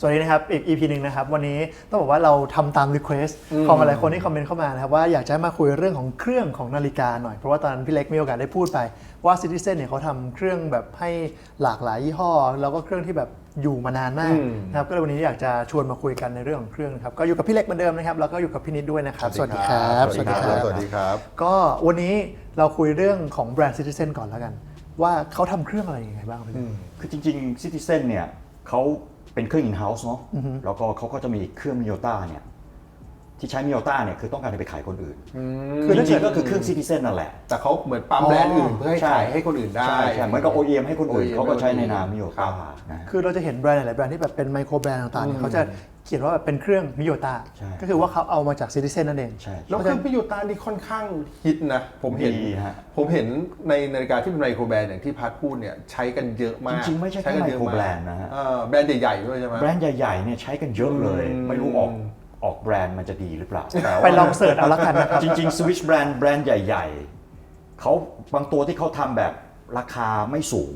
สวัสดีนะครับ อีก EP หนึ่งนะครับ วันนี้ต้องบอกว่าเราทำตาม Request ของหลายคนที่คอมเมนต์เข้ามานะครับ ว่าอยากจะให้มาคุยเรื่องของเครื่องของนาฬิกาหน่อย เพราะว่าตอนนั้นพี่เล็กมีโอกาสได้พูดไป ว่า Citizen เนี่ยเขาทำเครื่องแบบให้หลากหลายยี่ห้อ แล้วก็เครื่องที่แบบอยู่มานานมากอืมนะครับก็เลยวันนี้อยากจะชวนมาคุยกันในเรื่องของเครื่องนะครับก็อยู่กับพี่เล็กเหมือนเดิมนะครับแล้วก็อยู่กับพี่นิดด้วยนะครับ สวัสดีครับ สวัสดีครับสวัสดีครับ ก็วันนี้เราคุยเรื่องของแบรนด์ Citizen ก่อนแล้วกัน ว่าเขาทำเครื่องอะไรยังไงบ้างพี่เล็กคือจริงๆ Citizen เนี่ยเขา เป็นเครื่อง in-house เนาะแล้วก็เขาก็จะมีเครื่องมิโอต้าเนี่ย ที่ใช้มิโอต้าเนี่ยคือต้องการจะไปขายคนอื่น คือจถ้าเกิริดงๆก็คือเครื่อง Citizen นั่นแหละ แต่เขาเหมือนปั๊มแบรนด์อื่นเพื่อให้ใช่ขายให้คนอื่นได้ใช่ใช่เหมือนกับ OEM ให้คนอื่น OEM เขาก็ใช้ในนามให้คนอื่นมิโอต้าครับนะคือเราจะเห็นแบรนด์หลายๆแบรนด์ที่แบบเป็นไมโครแบรนด์ต่างๆเนี่ยเขาจะเขียนว่าแบบเป็นเครื่องมิโยต้าใช่ก็คือว่าเขาเอามาจากซิติเซนนั่นเองใช่แล้วเครื่องพิยุตานี่ค่อนข้างฮิตนะผมเห็นดีฮะผมเห็นในนาฬิกาที่เป็นไมโครแบรนด์อย่างที่พัดพูดเนี่ยใช้กันเยอะมากจริงๆไม่ใช่แค่กัไมเยอะโครมาแบกรนด์นะฮะเออแบรนด์ใหญ่ๆด้วยใช่ไหมแบรนด์ใหญ่ๆเนี่ยใช้กันเยอะเลยอืมไม่รู้ออก ออกแบรนด์มันจะดีหรือเปล่าแต่ไปว่าลองเสิร์ชเอาละกันนะครับ จริงๆ Swiss แบรนด์แบรนด์ใหญ่ ๆเขาบางตัวที่เขาทำแบบราคาไม่สูง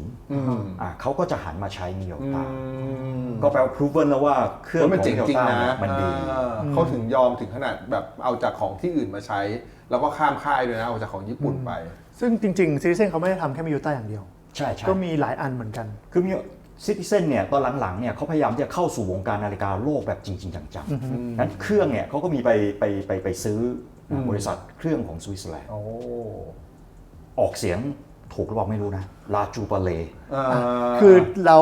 อะเขาก็จะหันมาใช้มิโอต้าก็แปลว่า proven แล้วว่าเครื่องมันของจริง Toyota จริงๆนะเนี่ยมันดีเออเขาถึงยอมถึงขนาดแบบเอาจากของที่อื่นมาใช้ แล้วก็ข้ามค่ายด้วยนะเอาจากของญี่ปุ่นไป ซึ่งจริงๆซิติเซนเขาไม่ได้ทำแค่มิโยต้าอย่างเดียว ใช่ใช่ก็มีหลายอันเหมือนกัน คือมี ซิติเซนเนี่ยตอนหลังๆเนี่ยเขาพยายามที่จะเข้าสู่วงการนาฬิกาโลกแบบจริง ๆ จังๆนั้นเครื่องเนี่ยเขาก็มีไปไปไปไปซื้ออบริษัทเครื่องของสวิตเซอร์แลนด์โอ้ออกเสียง ถูกหรือเปล่าไม่รู้นะลาจูปาเลเอ่อคือเรา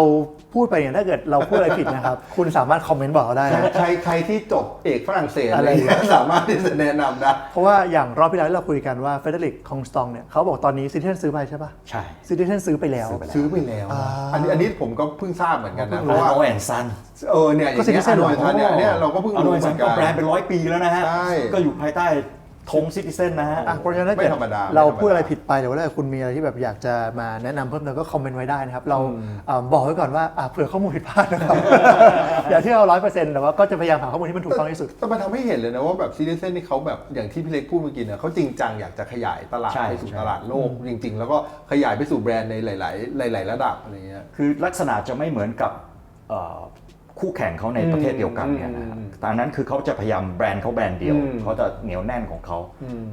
พูดไปเนี่ยถ้าเกิดเราพูดอะไรผิดนะครับ คุณสามารถคอมเมนต์บอกเราได้นะ ใครใครที่จบเอกฝรั่งเศสอะอะไรไรอย่างเงี้ยเงี้ยสามารถที่จะแนะนำได้เพราะว่าอย่างรอบที่แล้วที่เราคุยกันว่าเฟเดริกคองสตองเนี่ยเขาบอกตอนนี้ซิติเซนซื้อไปใช่ปะใช่ซิติเซนซื้อไปแล้ว ซื้อไปแล้วนะอันนี้อันนี้ผมก็เพิ่งทราบเหมือนกันนะเพเพราะราะว่าว่าโอแอนซันเออเนี่ยอย่างเงี้ยก็ Citizen อโนทันเนี่ยเนี่ยเราก็เพิ่งอโนรู้แอนเหซัมืนอนก็กันแบรนด์เป็นร้อยปีแล้วนะฮะใช่ก็อยู่ภายใต้ ธงซิติเซนนะฮะอะเพราะฉะนั้นถ้าไม่เกิดธรรมดาเราไม่ธรรมดาพูดอะไรผิดไปหรือว่าถ้าคุณมีอะไรที่แบบอยากจะมาแนะนำเพิ่มเติมก็คอมเมนต์ไว้ได้นะครับ เราอ่าบอกไว้ก่อนว่าอะเผื่อข้อมูลผิดพลาดนะครับ อย่าที่เราร้อยเปอร์เซ็นต์แต่ว่าก็จะพยายามหาข้อมูลที่มันถูกต้องที่สุด แต่มันทำให้เห็นเลยนะว่าแบบซีรีส์เซนนี่เขาแบบอย่างที่พี่เล็กพูดเมื่อกี้เนี่ยเขาจริงจังอยากจะขยายตลาดใช่ไปสู่ใช่ ตลาดโลกจริง ๆ แล้วก็ขยายไปสู่แบรนด์ในหลาย ๆ หลาย ๆ ระดับอะไรเงี้ย คือลักษณะจะไม่เหมือนกับเอ่อ คู่แข่งเขาในประเทศเดียวกันเนี่ยนะฮะอืมแต่อันนั้นคือเขาจะพยายามแบรนด์เขาแบรนด์เดียวอืมเขาจะเหนียวแน่นของเขา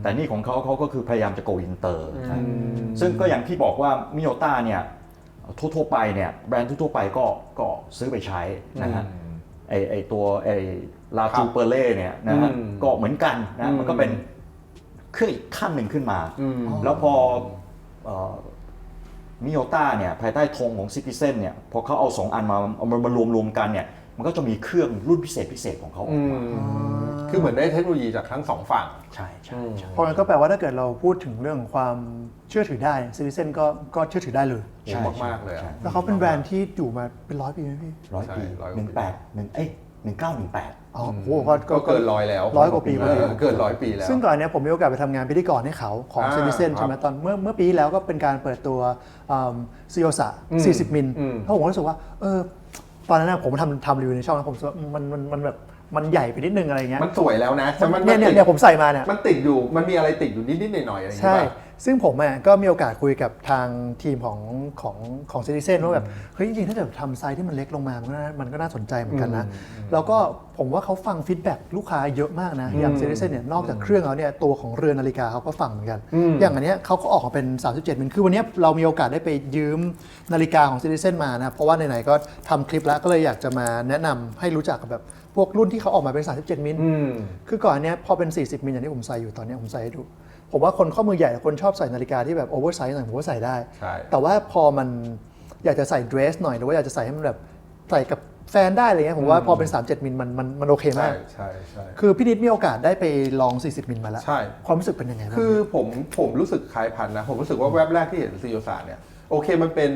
แต่นี่ของเขาเขาก็คือพยายามจะโกอินเตอร์นะซึ่งก็อย่างที่บอกว่ามิโอต้าเนี่ยทั่วๆไปเนี่ยแบรนด์ทั่วๆไปก็ก็ซื้อไปใช้นะฮะไอไอตัวไอลาครัจูบเปเล่เนี่ยนะฮะอืมก็เหมือนกันอืนะมมันก็เป็นเครื่องอีกขั้นหนึ่งขึ้นมาอืมแล้วพอเอ่อ มิโอต้าเนี่ยภายใต้ธงของซิติเซนเนี่ยพอเขาเอาสองอันมาเอามารวมรวมๆกันเนี่ยมันก็จะมีเครื่องรุ่นพิเศษพิเศษของเขาออกมาคือเหมือนได้เทคโนโลยีจากทั้งสองฝั่ง ใช่ใช่ใช่เพราะงั้นก็แปลว่าถ้าเกิดเราพูดถึงเรื่องของความเชื่อถือได้ซิติเซนก็ก็เชื่อถือได้เลยโหมากๆเลยอะใช่แล้วเขาเป็นแบรนด์ที่อยู่มาเป็นร้อยปีไหมพี่ร้อยใช่ปีร้อยกหว่านึ่งแปดหนึ่งเอ้ย หนึ่งเก้าหนึ่งแปดอ๋อโหก็ก็เกินร้อยแล้วร้อยกว่าปีพอดีเออเกินร้อยปีแล้ว ซึ่งก่อนเนี้ยผมมีโอกาสไปทำงานพิธีกรให้เขาของอ่าซิติเซนครับใช่ไหมตอนเมื่อเมื่อปีที่แล้วก็เป็นการเปิดตัวซีโอสะอืม40 มิลอืมแล้วผมก็รู้สึกว่าเออตอนนั้นนะผมทำทำรีวิวในช่องนะผมรู้สึกว่ามันมันมันแบบ มันใหญ่ไปนิดนึงอะไรเงี้ยมันสวยแล้วนะแต่มันเนี่ยเนี่ยติดเนี่ยผมใส่มาเนี่ย มันติดอยู่ มันมีอะไรติดอยู่นิดๆหน่อยๆอะไรอย่างใช่เงี้ยป่ะซึ่งผมอะก็มีโอกาสคุยกับทางทีมของของของซิติเซนว่าแบบเฮ้ยจริงๆ ถ้าเกิดทำไซส์ที่มันเล็กลงมา มันก็น่ามันก็น่าสนใจเหมือนกันนะ แล้วก็ผมว่าเขาฟังฟีดแบ็กลูกค้าเยอะมากนะ อย่างซิติเซนเนี่ยนอกจากเครื่องแล้วเนี่ยตัวของเรือนนาฬิกาเขาก็ฟังเหมือนกัน อย่างอันเนี้ยเขาก็ออกมาเป็น 37มิลคือวันเนี้ยเรามีโอกาสได้ไปยืมนาฬิกาของซิติเซนมานะเพราะว่าไหนๆก็ทำคลิปแล้วก็เลยอยากจะมาแนะนำให้รู้จักกับแบบ พวกรุ่นที่เขาออกมาเป็น 37 มิล อืม คือก่อนอันเนี้ยพอเป็น 40 มิลอย่างที่ผมใส่อยู่ตอนเนี้ยผมใส่ให้ดู ผมว่าคนข้อมือใหญ่คนชอบใส่นาฬิกาที่แบบโอเวอร์ไซส์หน่อยผมก็ใส่ได้ ใช่ แต่ว่าพอมันอยากจะใส่เดรสหน่อยหรือว่าอยากจะใส่ให้มันแบบใส่กับแฟนได้อะไรเงี้ยผมว่าพอเป็น 37 มิลมันมันมันโอเคใช่มาก ใช่ใช่ คือพี่นิดมีโอกาสได้ไปลอง 40 มิลมาแล้วใช่ ความรู้สึกเป็นยังไงบ้าง คือผมผมรู้สึกคล้ายพันธุ์นะ ผมรู้สึกว่าแวบแรกที่เห็นซีโอสาเนี่ย โอเคมันเป็น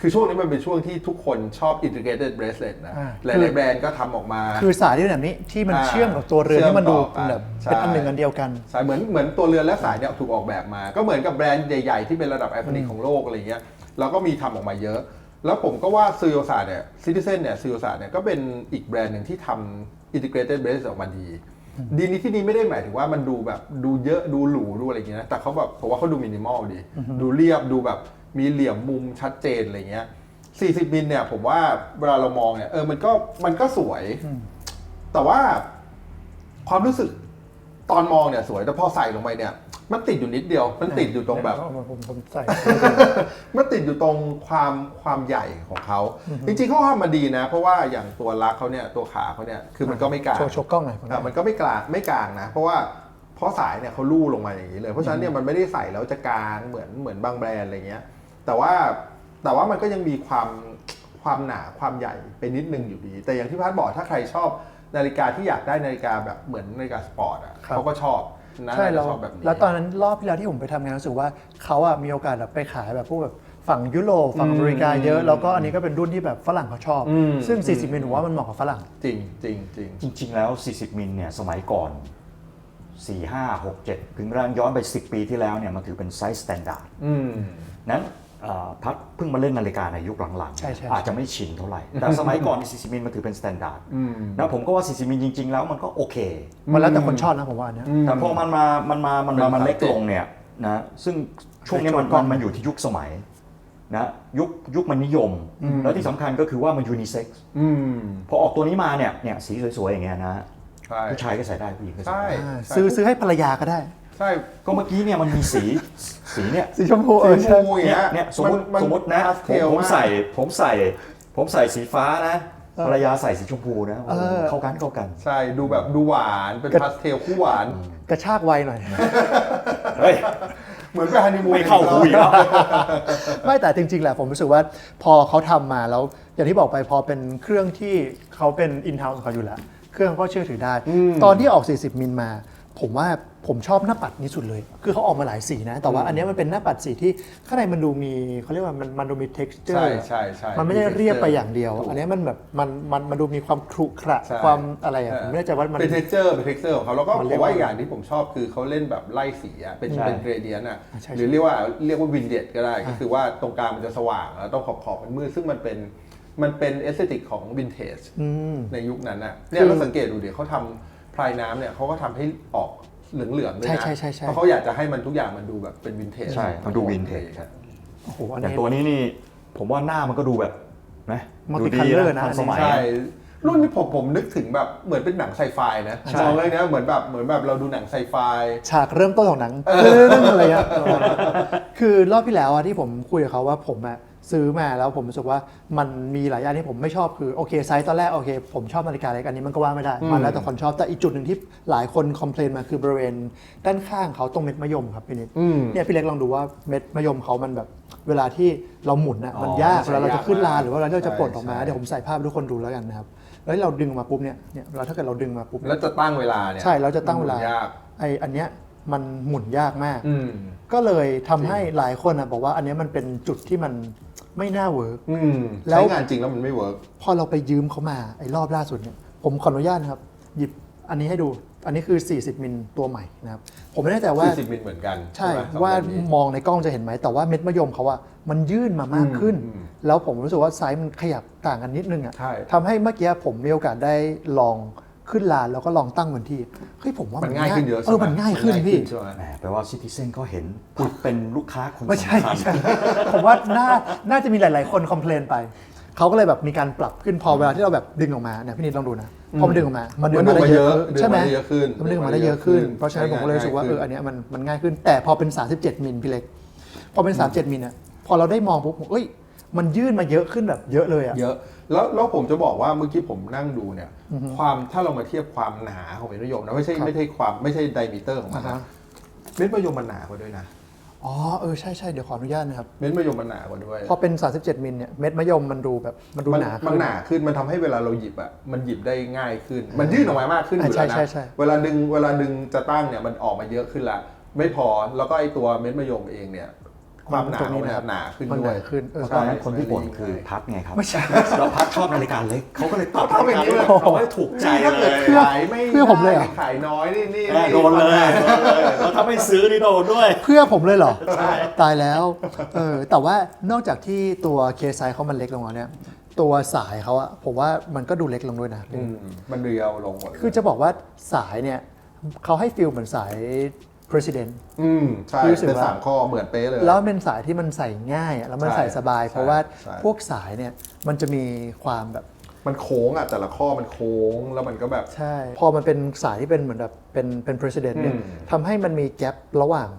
คือช่วงนี้มันเป็นช่วงที่ทุกคนชอบ integrated bracelet นะ อ่า หลายๆแบรนด์ก็ทำออกมา คือสายที่เป็นแบบนี้ที่มันอ่าเชื่อมกับตัวเรือนที่มันดูเชื่อมต่อกันแบบใช่ เป็นอันหนึ่งอันเดียวกัน สายเหมือนเหมือนตัวเรือนและสายเนี่ยถูกออกแบบมา ก็เหมือนกับแบรนด์ใหญ่ๆ ที่เป็นระดับไอคอนิกของโลกอะไรเงี้ยเราก็มีทำออกมาเยอะ แล้วผมก็ว่าซีโอสาเนี่ยซิติเซนเนี่ยซีโอสาเนี่ยก็เป็นอีกแบรนด์หนึ่งที่ทำ integrated bracelet ออกมาดี ดีนี้ที่นี้ไม่ได้หมายถึงว่ามันดูแบบดูเยอะดูหรูดูอะไรอย่างเงี้ยนะแต่เขาแบบผมว่าเขาดูมินิมอลดี ดูเรียบดูแบบ มีเหลี่ยมมุมชัดเจนอะไรเงี้ย 40 มิลเนี่ย ผมว่าเวลาเรามองเนี่ยเออมันก็มันก็สวย แต่ว่าความรู้สึกตอนมองเนี่ยสวยแต่พอใส่ลงไปเนี่ย มันติดอยู่นิดเดียว มันติดอยู่ตรงแบบ ผมผมผมใส่ มันติดอยู่ตรงความความใหญ่ของเขา จริงๆเขาทำมาดีนะ เพราะว่าอย่างตัวลักเขาเนี่ยตัวขาเขาเนี่ยคือมันก็ไม่กลางโชว์โชว์กล้องหน่อยผมอะมันก็ไม่กลางไม่กลางนะ เพราะว่าเพราะสายเนี่ยเขาลู่ลงมาอย่างนี้เลย เพราะฉะนั้นเนี่ยมันไม่ได้ใส่แล้วจะกลางเหมือนเหมือนบางแบรนด์อะไรเงี้ย แต่ว่าแต่ว่ามันก็ยังมีความความหนาความใหญ่ไปนิดนึงอยู่ดี แต่อย่างที่พัดบอกถ้าใครชอบนาฬิกาที่อยากได้นาฬิกาแบบเหมือนนาฬิกาสปอร์ตอะเขาก็ชอบนะใช่แล้วชอบแบบนี้แล้วตอนนั้นรอบที่แล้วที่ผมไปทำงานรู้สึกว่าเขาอะมีโอกาสแบบไปขายแบบพวกแบบฝั่งยุโรปฝั่งอเมริกาเยอะ แล้วก็อันนี้ก็เป็นรุ่นที่แบบฝรั่งเขาชอบอืมซึ่ง 40 มิลผมว่ามันเหมาะกับฝรั่ง จริงจริงจริงจริง ๆ แล้ว 40 มิลเนี่ยสมัยก่อน 4 5 6 7 ถึงแรงย้อนไป 10 ปีที่แล้วเนี่ยมันถือเป็นไซส์สแตนดาร์ดอืมนั้นเอ่อ พัดเพิ่งมาเล่นนาฬิกาในยุคหลังใช่ใช่ๆอาจจะไม่ชินเท่าไหร่ แต่สมัยก่อน40มิลมันถือเป็นสแตนดาร์ดอืมนะผมก็ว่า40มิลจริง ๆ แล้วมันก็โอเค มันแล้วแต่คนชอบนะผมว่าอันเนี้ยแต่พอมันมามันมามันมาเป็นมันเล็กพลาสติกลงเนี่ยนะซึ่งช่วงนี้มันช่วงก่อนมันมันอยู่ที่ยุคสมัยนะยุคยุคมันนิยม แล้วที่สำคัญก็คือว่ามันยูนิเซ็กซ์อืมพอออกตัวนี้มาเนี่ยเนี่ยสีสวยๆอย่างเงี้ยนะใช่ผู้ชายก็ใส่ได้ผู้หญิงก็ใส่ใช่ได้อ่าซื้อซื้อให้ภรรยาก็ได้ ใช่ก็เมื่อกี้เนี่ยมันมีสีสีเนี่ยสีชมพูเออสีชใช่ มพูอย่างเนี่ยเงี้ยเนี่ยสมมตินสมมตินะพาสผเทมลผมมากใส่ผมใส่ ผมใส่สีฟ้านะภรรยาใส่สีชมพูนะโอ้โหเออ เข้ากันเข้ากัน ใช่ดูแบบดูหวานเป็นพาสเทลคู่หวาน กระชากไวหน่อย เฮ้ย เหมือนไปฮันนีมูนไม่เข้าหูอีกแล้ว ไม่แต่จริง ๆ แหละผมรู้สึกว่าพอเขาทำมาแล้ว อย่างที่บอกไปพอเป็นเครื่องที่เขาเป็นอินเ u า e ของเขาอยู่แล้ว เครื่องก็เชื่อถือได้ ตอนที่ออก 40 มิลมา ผมว่า ผมชอบหน้าปัดนี้สุดเลย คือเขาออกมาหลายสีนะ แต่ว่าอันเนี้ยมันเป็นหน้าปัดสีที่ข้างในมันดูมีเขาเรียกว่ามันมันดูมี texture ใช่ใช่ใช่มันไม่ได้เรียบไปอย่างเดียว ถูก อันเนี้ยมันแบบมันมันมันดูมีความครุขระใช่ความอะไรอะผมไม่แน่ใจว่ามัน เป็นเท็กเจอร์เป็นเท็กเจอร์ของเขาแล้วก็มันผเรียมกว่าว่าอีกอย่างที่ผมชอบคือเขาเล่นแบบไล่สีอะเป็นใช่เป็นเกรเดียนอะใช่ หรือเรียกว่าเรียกว่าวินเดดก็ได้ ก็คือว่าตรงกลางมันจะสว่างแล้วต้องขอบขอบๆมันมืดซึ่งมันเป็นมันเป็นเอสเตติกของวินเทจ อืม ในยุคนั้นอะเนี่ยเราสังเกตดูเดี๋ยวเขาทำพลายน้ำเนี่ยเขาก็ทำให้ออก เหลืองๆด้วยใช่นะใช่ใช่ใช่ เพราะเขาอยากจะให้มันทุกอย่างมันดูแบบเป็นวินเทจใช่มันดู vintage ครับ โอ้โหอันอย่างนี้ ตัวนี้นี่ผมว่าหน้ามันก็ดูแบบนะ Multi ดูดี color นะทันสมัย ใช่รุ่นนี้ผมผมนึกถึงแบบเหมือนเป็นหนังไซไฟนะใช่ มองเลยนะเหมือนแบบเหมือนแบบเราดูหนังไซไฟ ฉากเริ่มต้นของหนังเรื่องอะไรเงี้ยคือรอบที่แล้วอะที่ผมคุยกับเขาว่าผมอะ ซื้อมาแล้วผมรู้สึกว่ามันมีหลายอย่างที่ผมไม่ชอบคือโอเคไซส์ตอนแรกโอเค ผมชอบนาฬิกาเล็กอันนี้มันก็ว่าไม่ได้มันแล้วแต่คนชอบแต่อีกจุดหนึ่งที่หลายคนคอมเพลนมาคือบริเวณด้านข้างเขาตรงเม็ดมะยมครับพี่นิดอืมเนี่ยพี่เล็กลองดูว่าเม็ดมะยมเขามันแบบเวลาที่เราหมุนอะมันอ๋อยากใช่เวลาเราจะขึ้นลานยากหรือว่าเราจะปลดออกมาใช่เดี๋ยวผมใส่ภาพให้ทุกคนดูแล้วกันนะครับแล้วที่เราดึงออกมาปุ๊บเนี่ยเนี่ยเวลาถ้าเกิดเราดึงมาปุ๊บแล้วจะตั้งเวลาเนี่ยใช่เราจะตั้งเวลายากไออันเนี้ย มันหมุนยากมาก อืม ก็เลยทำให้หลายคนอะบอกว่าอันเนี้ยมันเป็นจุดที่มันไม่น่าเวิร์ก อืมแล้ว ใช้งานจริงแล้วมันไม่เวิร์ก พอเราไปยืมเขามาไอ้รอบล่าสุดเนี่ยผมขออนุญาตนะครับ หยิบอันนี้ให้ดูอันนี้คือ 40 มิลตัวใหม่นะครับ ผมไม่แน่ใจว่า 40มิลเหมือนกันใช่ไหมสองว่าแบบนี้ มองในกล้องจะเห็นไหมแต่ว่าเม็ดมะยมเขาอะมันยื่นมามากขึ้น อืมแล้วผมรู้สึกว่าไซส์มันขยับต่างกันนิดนึงอะใช่ ทำให้เมื่อกี้ผมมีโอกาสได้ลอง ขึ้นลานแล้วก็ลองตั้งวันที่เฮ้ยผมว่ามัมันง่ายขึ้นเยอะเออมันง่ายขึ้นพี่ ใช่ไหม แหมแปลว่าซิติเซนก็เห็นคุณเป็นลูกค้าคนไม่ใช่สำคัญ ไม่ใช่ ผมว่าน่าน่าจะมีหลาย ๆ คนคอมเพลนไป เขาก็เลยแบบมีการปรับขึ้นพอเวลาที่เราแบบดึงออกมาเนี่ยพี่นิดลองดูนะพอมันดึงออกมา มันดึงมันดึมางได้มาเยเยอะอะใช่ไหมดึงมาได้เยอะขึ้นมันดึงออกมาได้เยอะขึ้นดึงมาได้เยอะขึ้น เพราะฉะนั้นผมก็เลยรู้สึกว่าใช้านเององ่ายอันเนี้ยมันมันง่ายขึ้น แต่พอเป็น 37 มิลพี่เล็ก พอเป็น 37 มิลเนี่ยพอเราได้มองปุ๊บเอ้ย มันยื่นมาเยอะขึ้นแบบเยอะเลยอะ เยอะแล้วแล้วผมจะบอกว่าเมื่อกี้ผมนั่งดูเนี่ย ความถ้าเรามาเทียบความหนาของเม็ดมะยมนะไม่ใช่ครับไม่ใช่ความไม่ใช่ไดมิเตอร์ของมันอ่านะฮะเม็ดมะยมมันหนากว่าด้วยนะอ๋อเออใช่ใช่เดี๋ยวขออนุญาตนะครับเม็ดมะยมมันหนากว่าด้วยพอเป็น 37 มิลเนี่ยเม็ดมะยมมันดูแบบมันดูมันหนามันขึ้นหนาขึ้นมันทำให้เวลาเราหยิบอะมันหยิบได้ง่ายขึ้น มันยื่นออกมามากขึ้นอยู่ใช่แล้วใช่นะใช่เวลาดึงเวลาดึงจะตั้งเนี่ยมันออกมาเยอะขึ้นละไม่พอแล้วก็ไอตัวเม็ดมะยมเองเนี่ย ความหนาตรงนี้มันนะครับหนาขึ้นมันด้วยหนาขึ้นเออตอนนั้นคนที่บ่นคือพัดไงครับไม่ใช่แล้วพัดชอบนาฬิกาเล็กเขาก็เลยตัดเขาทำอย่างนี้เลยเขาให้ถูกใจถ้าเลเกิดยขายไม่เพื่อผมเลยเหรอขายน้อยนี่นี่แน่โดนเลยแล้วถ้าไม่ซื้อนี่โดนด้วย เพื่อผมเลยเหรอตายแล้วเออแต่ว่านอกจากที่ตัวเคสไซเขามันเล็กลงแล้วเนี่ยตัวสายเขาอะผมว่ามันก็ดูเล็กลงด้วยนะอืมมันเรียวลงหมดเลยคือจะบอกว่าสายเนี่ยเขาให้ฟิลเหมือนสาย president อืมใช่พี่รู้สึกเป็นว่า สามข้อเหมือนเป๊ะเลย แล้วมันเป็นสายที่มันใส่ง่ายอะแล้วมันใช่ใส่สบาย ใช่เพราะว่าใช่ พวกสายเนี่ยมันจะมีความแบบมันโค้งอะแต่ละข้อมันโค้งแล้วมันก็แบบ ใช่ พอมันเป็นสายที่เป็นเหมือนแบบเป็นเป็น president เนี่ยอืมทำให้มันมีแกลระหว่าง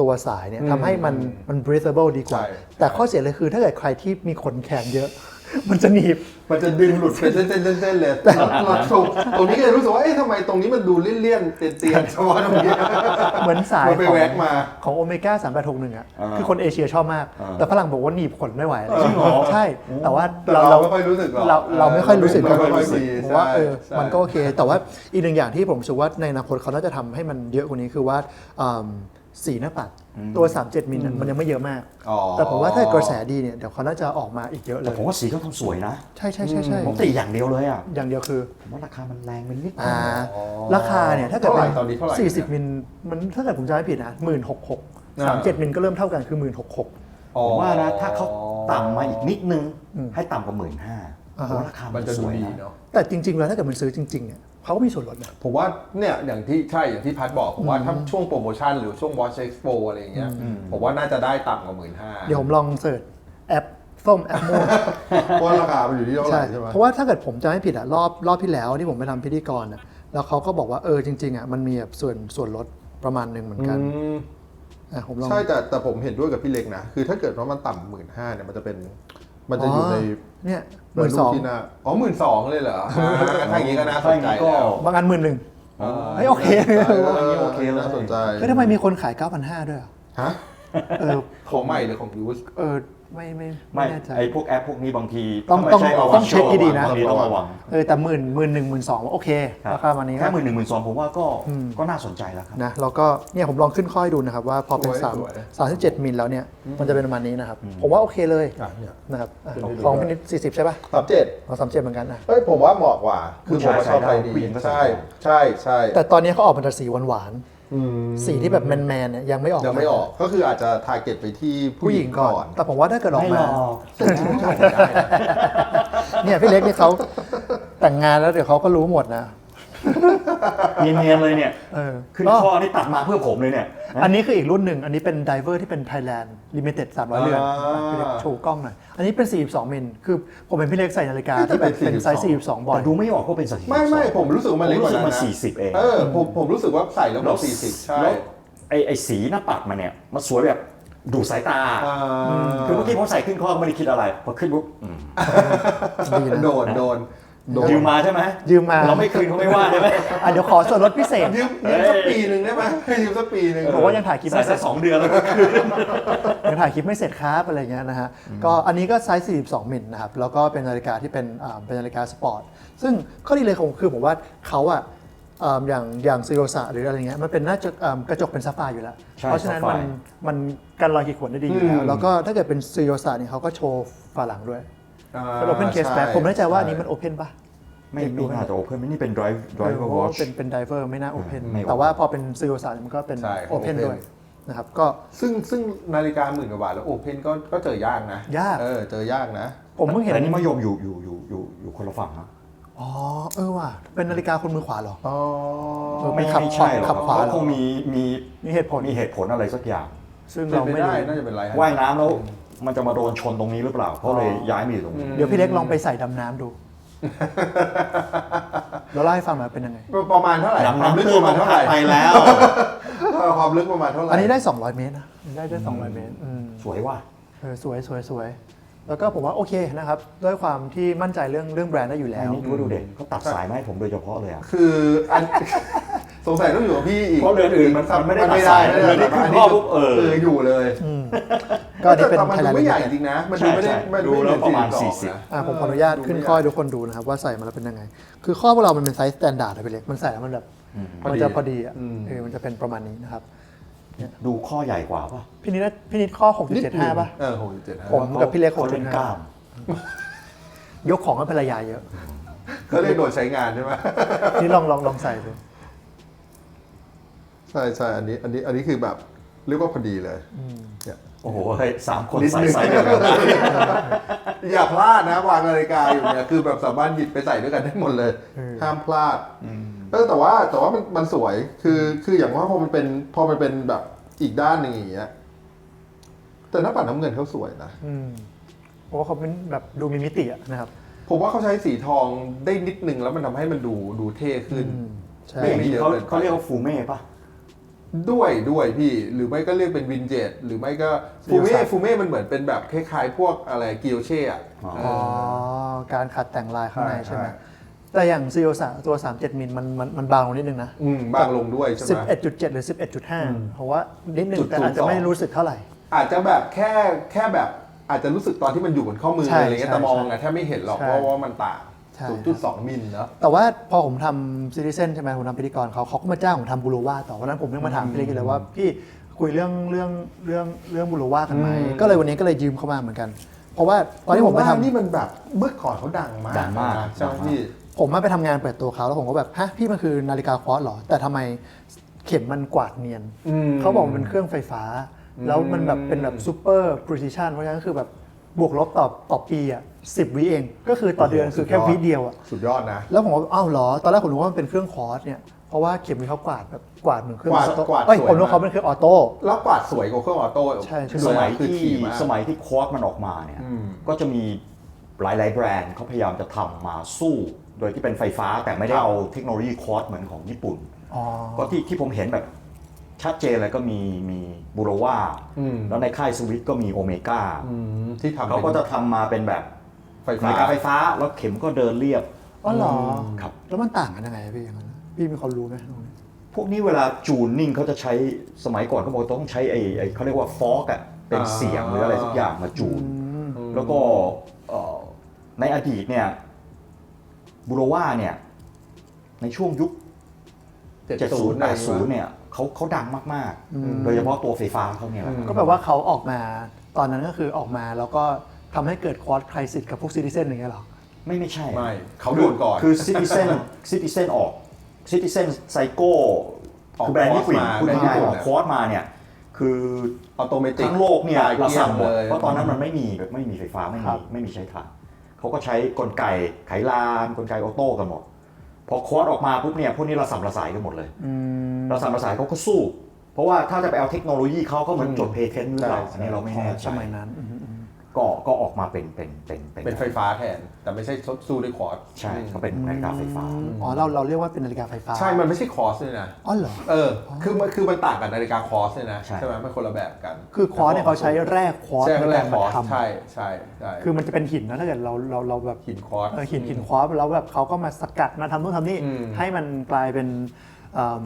ตัวสายเนี่ยอืมทำให้มันมัน breathable ดีกว่า ใช่ แต่ข้อเสียเลยคือถ้าเกิดใครที่มีขนแขนเยอะ มันจะหนีบ มันจะดึงหลุดเป็นเส้นๆๆๆเลยเราตรงตรงนี้ก็เลยรู้สึกว่า เอ๊ะทำไมตรงนี้มันดูเลี่ยนๆ เตียนๆเฉพาะตรงนี้ เหมือนสายมันไปของแว็กมาของโอเมก้า3 8 6 1อะ อ่าคือคนเอเชียชอบมาก อ่าแต่ฝรั่งบอกว่าหนีบขนไม่ไหวเลยจริงเหรอใช่ แต่ว่าแต่เราไม่ค่อยรู้สึกหรอกเราเราไม่ค่อยรู้สึกไม่ค่อยรู้สึกผมว่าเออใช่ มันก็โอเค แต่ว่าอีกหนึ่งอย่างที่ผมรู้สึกว่าในอนาคตเขาน่าจะทำให้มันเยอะกว่านี้คือว่าอืม สีหน้าปัด ตัว 37 มิลน่ะมันยังไม่เยอะมาก อ๋อ แต่ผมว่าถ้ากระแสดีเนี่ยเดี๋ยวเขาน่าจะออกมาอีกเยอะเลแต่ย ผมว่าสีเขาทำสวยนะใช่ใช่ใช่ใช่ผมติอย่างเดียวเลยอะอย่างเดียวคือ ผมว่าราคามันแรงไปนิดนึงอ่าอ๋อราคาเนี่ยถ้าเกิดเท่าไหร่เป็นตอนนี้เท่าไหร่40มิลมันถ้าเกิดผมจำไม่ผิดนะหมื่นหกหกอ่า สามเจ็ดมิลก็เริ่มเท่ากันคือหมื่นหกหก ผมว่านะถ้าเขาต่ำมาอีกนิดนึงอืมให้ต่ำกว่าหมื่นห้าอ่าผมฮะว่าราคามัมันนจะสดูวยดีนะ เนาะแต่จริง ๆ แล้วถ้าเกิดมันซื้อจริงๆเนี่ย เขาก็มีส่วนลดนะ ผมว่าเนี่ยอย่างที่ใช่อย่างที่พัดบอกผมว่าถ้าช่วงโปรโมชั่นหรือช่วง Watch Expo อะไรอย่างเงี้ยผมว่าน่าจะได้ต่ำกว่าหมื่นห้าเดี๋ยวผมลองเสิร์ชแอปส้มแอปม่วง เพราะราคามันอยู่ที่เท่าไหร่ใช่ไหมเพราะว่าถ้าเกิดผมจะไม่ผิดอะรอบรอบที่แล้วที่ผมไปทำพิธีกรอะแล้วเขาก็บอกว่าเออจริงๆอะมันมีแบบส่วนส่วนลดประมาณหนึ่งเหมือนกันอืมอะผมลอง ใช่แต่แต่ผมเห็นด้วยกับพี่เล็กนะ คือถ้าเกิดว่ามันต่ำหมื่นห้าเนี่ยมันจะเป็น มันจะอยู่ในเนี่ยหในมื่นรูสปองที่น่าอ๋อหมื่นสองเลยเหรออ่าถ้าอย่างนี้ก็น่าสนใจถ้าอย่างนี้ก็แล้ว บางอันหมื่นหนึ่งอ๋อเฮ้ยโอเคเอออันนี้โอเคเลย น่าสนใจเฮ้ยทำไมมีคนขาย 9,500 ด้วยอะ ฮะ เออของใหม่หรือของยูสเออไม่ไม่ไม่แน่ใจ ไอพวกแอปพวกนี้บางทีต้องถ้าไม่ใช่ต้องระวัต้องเช็คดีๆนะ บางทีต้องระวังเออแต่หมื่นหมื่นหนึ่งหมื่นสองโอเคครับราคาวันนี้ แค่หมื่นหนึ่งหมื่นสองผมว่าก็อืม ก็น่าสนใจแล้วครับนะแล้วก็เนี่ยผมลองขึ้นข้อยดูนะครับ ว่าพอเป็นสวยสามสวย สามสิบเจ็ดมิลแล้วเนี่ย มันจะเป็นประมาณนี้นะครับ ผมว่าโอเคเลยอะเนี่ย นะครับอะเป็นไปได้ ของพินิดสี่สิบใช่ป่ะสามเจ็ดของสามเจ็ดเหมือนกันนะเฮ้ยผมว่าเหมาะกว่า คือผมว่าชอบไทยดีผู้หญิงก็ใส่ใช่ได้ใช่ใช่แต่ตอนนี้เขาออกมาแต่สีหวาน อืมๆสีที่แบบแมนๆเนี่ยยังไม่ออกยังไม่ออกก็คืออาจจะทาร์เก็ตไปที่ผู้ผู้หหญิญิงงก่ก่ออน นแต่ผมว่าถ้าเกิดออกไม่หรมา อกเนี่ยพี่เล็กนี่เขาแต่งงานแล้วเดี๋ยวเขาก็รู้หมดนะ เนียนๆเลยเนี่ยเออขึ้นก็ข้อนี่ตัดมาเพื่อผมเลยเนี่ยนะอันนี้คืออีกรุ่นหนึ่ง อันนี้เป็นไดเวอร์ที่เป็น Thailand Limited 300 เรือนอ่าพี่เล็กโชว์กล้องหน่อย อันนี้เป็น 42 มิล คือผมเป็นพี่เล็กใส่นาฬิกาที่แบบเป็นไซส์ 42บ่อยแต่ดูไม่ออกว่าเป็นสถิติไม่ไม่ผมรู้สึกว่ามันเล็กกว่านั้นผมรู้สึกมันนะสี่สิบเองเออผมผมรู้สึกว่าใส่แล้วแบบสี่สิบใช่แล้วไอไอสีหน้าปัดมันเนี่ยมันสวยแบบดูดสายตาอ่าคือเมื่อกี้ผมใส่ขึ้นข้อก็ไม่ได้คิดอะไร พอขึ้นปุ๊บอืมดีนะโดนโดน โดนยืมมาใช่ไหมยืมมาเราไม่คืนเขาไม่ว่าใช่ไหมอะเดี๋ยวขอส่วนลดพิเศษยืมยืมสักปีหนึ่งได้ไหมให้ยืมสักปีหนึ่งบอกว่ายังถ่ายคลิปใส่ไม่เสสัร็กจสองเดือนแล้วก็คืนยังถ่ายคลิปไม่เสร็จครับอะไรเงี้ยนะฮะก็อันนี้ก็ไซส์ 42 มิลนะครับแล้วก็เป็นนาฬิกาที่เป็นอ่าเป็นนาฬิกาสปอร์ตซึ่งข้อดีเลยของคือผมว่าเขาอะอ่าอย่างอย่างซีโรสะหรืออะไรเงี้ยมันเป็นหน้าจะอ่ากระจกเป็นซัฟไฟร์อยู่แล้ว ใช่เพราะฉะนั้นมันซัฟไฟร์มันกันรอยขีดข่วนได้ดีอยู่แล้วแล้วก็ถ้าเกิดเป็นซีโรสะเนี่ยเขาก็โชว์ฝาหลังด้วย เป็นโอเพนเคสแบ็คผมไม่แน่ใจว่าอันนี้มันโอเพนปะไม่ไม่น่าจะโอเพนไม่นี่เป็น drive เออ driver เพราะว่า watch เป็นเป็นไดเวอร์ไม่น่าโอเพนไม่ open แต่ว่าพอเป็นซีโรสะมันก็เป็น ใช่โอเพน open ด้วยนะครับก็ ซึ่งซึ่งนาฬิกาหมื่นกว่าบาทแล้วโอเพนก็ก็เจอยากนะยาก เออเจอยากนะ ผมเพิ่งเห็น แต่นี่มะยมอยู่อยู่อยู่อยู่อยู่คนละฝั่งนะ อ๋อ เออว่ะ เป็นนาฬิกาคนมือขวาเหรอ อ๋อ เออ ไม่ขับไม่ใช่หรอกขับขวาเขาคงมีมีมีเหตุผล มีเหตุผลอะไรสักอย่าง ซึ่งเป็นเราไปไม่ได้รู้น่าจะเป็นไรว่ายน้ำแล้ว มันจะมาโดนชนตรงนี้หรือเปล่าเขาเลยย้ายมาอยู่ตรงนี้เดี๋ยวพี่เล็กลองไปใส่ดำน้ำดูแล้วเล่าให้ฟังหน่อยเป็นยังไง ประมาณเท่าไหร่ดำความลึกน้ำตื้ปนระมามัณนเท่าไหพัร่ดไปแล้วเออความลึกประมาณเท่าไหร่อันนี้ได้ 200 เมตรนะได้ได้ 200 เมตรอืมสวยว่ะเออสวยสวยสวยแล้วก็ผมว่าโอเคนะครับ ด้วยความที่มั่นใจเรื่องเรื่องแบรนด์ได้อยู่แล้อันวนี้ดูดูเด็กเขาตัดสายมาให้ผมโดยเฉพาะเลยอะคืออันสงสัยต้องอยู่กับพี่อีกเพราะเรือนอื่นมันมันไม่ได้ตัดสายไม่เรือนนี้ขึ้นข้อปุ๊บเออเอออยู่เลย ก็อันนี้เป็นแต่มันไทยแลดูนด์ไม่ใหญ่จริงนะ มันดูไม่ได้ใช่ใช่มันดูแล้วประมาณไได้40นะอะผมขออนุญาตขึ้นข้อให้ทุกคนดูนะครับ ว่าใส่มาแล้วเป็นยังไง คือข้อพวกเรามันเป็นไซส์สแตนดาร์ดนะพี่เล็กมันใส่แล้วมันแบบมันจะพอดีอะเออมันจะเป็นประมาณนี้นะครับดูข้อใหญ่กว่าป่ะพี่นิดพี่นิดข้อนิดนึง6.75 ป่ะ เออหกจุดเจ็ดห้าผมกับพี่เล็กเขาเล่นกล้าม6.5ยกของให้ภรรยาเยอะ เขาเรียกโดดใช้งานใช่ไหม นี่ลองลองลองใส่ดู ใช่ใช่อันนี้อันนี้อันนี้คือแบบ เรียกว่าพอดีเลยเนี่ยโอ้โหเฮ้ยสามคนนิดใส่นึงใส่เดียวกันอย่าพลาดนะวางนาฬิกาอยู่เนี่ยคือแบบสามารถหยิบไปใส่ด้วยกันได้หมดเลย ห้ามพลาดเออแต่ว่าแต่ว่ามันมันสวยคือคืออย่างว่าพอมันเป็นพอมันเป็นแบบอีกด้านหนึ่งอย่างเงี้ยแต่หน้าปัดน้ำเงินเขาสวยนะอืมเพราะว่าเขาเป็นแบบดูมีมิติอะนะครับผมว่าเขาใช้สีทองได้นิดนึงแล้วมันทำให้มันดูดูเท่ขึ้นอืมใช่ไม่อย่างนี้เยอะเขาเกินไปเขาเรียกว่าฟูเม่ปะ ด้วยด้วยพี่ หรือไม่ก็เรียกเป็นวินเจตหรือไม่ก็ซีฟูอิ๊วเม่สับฟูเม่มันเหมือนเป็นแบบคล้ายๆ พวกอะไรกิโอเช่อะอ๋อเออ๋ออการขัดแต่งลายข้างในใช่ใช่ไหมใช่แต่อย่างซีโอสาตัว 37 มิลมันมันมันบางลงนิดนึงนะอืมบางลงด้วยใช่ไหม11.7 หรือ 11.5 เพราะว่านิดนึงจุดแต่อาจจะ02ไม่รู้สึกเท่าไหร่ อาจจะแบบแค่แค่แบบอาจจะรู้สึกตอนที่มันอยู่บนข้อมือใช่อะไรเงี้ยใช่แต่มองใช่อะแทบไม่เห็นหรอกใช่เพราะว่ามันต่าง ใช่ 0.2 มิลเนาะ แต่ว่าพอผมทำซีรีส์เซนใช่ไหมผมทำพิธีกรเขาเขาก็มาจ้างผมทำบูโรวาต่อวันนั้นผมยังมาถามพี่เล็กอยู่เลยว่าพี่คุยเรื่องเรื่องเรื่องเรื่องบูโรวากันไหมอืม ก็เลยวันนี้ก็เลยยืมเข้ามาเหมือนกัน เพราะว่าตอนที่ผมไปว่าทำ นี่มันแบบเมื่อก่อนเขาดังมากดังมากนะใช่ไหมดังมากพี่ ผมมาไปทำงานเปิดตัวเขาแล้วผมก็แบบฮะพี่มันคือนาฬิกาควอตซ์เหรอ แต่ทำไมเข็มมันกวาดเนียน อืมเขาบอกมันเป็นเครื่องไฟฟ้า แล้วมันแบบเป็นแบบซูเปอร์พรีซิชันเพราะฉะนั้นคือแบบ บวกลบต่อต่อปีอะสิบวิเอง ก็คือต่อเดือนคือแค่วิเดียวอะสุดยอดนะ แล้วผมก็อ้าวเหรอ ตอนแรกผมนึกว่ามันเป็นเครื่องคอร์สเนี่ย เพราะว่าเข็มนี้เขากวาดแบบกวาดเหมือนเครื่องกวาดออโต้กวาดเอ้ยสวยผมนึกว่ามากเขาเป็นเครื่องออโต้แล้วกวาดสวยกว่าเครื่องออโต้ใช่ใช่สมัยคือที่ขี่มากสมัยที่คอร์สมันออกมาเนี่ยอืมก็จะมีหลายๆแบรนด์เขาพยายามจะทำมาสู้ โดยที่เป็นไฟฟ้าแต่ไม่ได้ครับเอาเทคโนโลยีคอร์สเหมือนของญี่ปุ่นอ๋อก็ที่ที่ผมเห็นแบบ ชัดเจนเลยก็มีมีบูโรวาอืมแล้วในค่ายสวิตก็มีโอเมก้าอืมที่ทำเขาก็จะทำมาเป็นแบบไฟนาฟ้าฬิกาไฟฟ้าแล้วเข็มก็เดินเรียบอ๋อเหรอครับ แล้วมันต่างกันยังไงพี่อย่างนั้นพี่มีความรู้ไหมตรงนี้พวกนี้เวลาจูนนิ่งเขาจะใช้สมัยก่อนเขาบอกต้องใช้ไอ้ไอ้เขาเรียกว่าฟอกอะเป็นเสียงหรืออะไรสักอย่างมาจูน แล้วก็เอ่อในอดีตเนี่ยบูโรวาเนี่ยในช่วงยุค70 80เนี่ย เขาเขาดังมากๆ โดยเฉพาะตัวไฟฟ้าเขาเนี่ยแหละครับก็แปลว่าเขาออกมาตอนนั้นก็คือออกมาแล้วก็ทำให้เกิดควอตไครซิสกับพวกซิติเซนอย่างเงี้ยเหรอ ไม่ไม่ใช่ไม่เขาโดนก่อนคือซิติเซนซิติเซนออกซิติเซนไซโก้ออกคือแบรนด์ญี่ปุ่นคอร์สมาพูดง่ายแบรนด์ญี่ๆปุ่อนอกคอร์สมาเนี่ยคือออโตเมติกทั้งโลกเนี่ยเราสั่งหมดเลยเพราะตอนนั้นมันไม่มีแบบไม่มีไฟฟ้าไม่ครัมีบไม่มีใช้ถ่านเขาก็ใช้กลไกไขลานกลไกออโต้กันหมด พอคอร์สออกมาปุ๊บเนี่ยพวกนี้เราสับระสายกันหมดเลยอืมเราสับระสายเขาก็สู้ เพราะว่าถ้าจะไปเอาเทคโนโลยีเขาเขาเหมือนอืมจดเพเทนต์หรือเปล่าใช่อันนี้เราไม่แน่ใจสมัยนั้นอืมอืม ก็ก็ออกมาเป็นเป็นเป็นเป็นเป็นไฟฟ้าแทน แต่ไม่ใช่สู้ด้วยคอร์สใช่เขาเป็นนาฬิกาไฟฟ้าอ๋อเราเราเรียกว่าเป็นนาฬิกาไฟฟ้า ใช่ มันไม่ใช่คอร์สเลยนะอ๋อเหรอเออคือมันคือมันต่างกับนาฬิกาคอร์สเลยนะใช่ใช่ไหมมันคนละแบบกัน คือควอตเนี่ยเขาใช้แร่ควอตใช่ในแรกากรคมาอร์สทำใช่ใช่ใช่คือมันจะเป็นหินนะถ้าเกิดเราเราเราแบบหินคอร์สเออหินหินควอตแล้วแบบเขาก็มาสกัดมาทำนู่นทำนี่อืมให้มันกลายเป็นเอิ่ม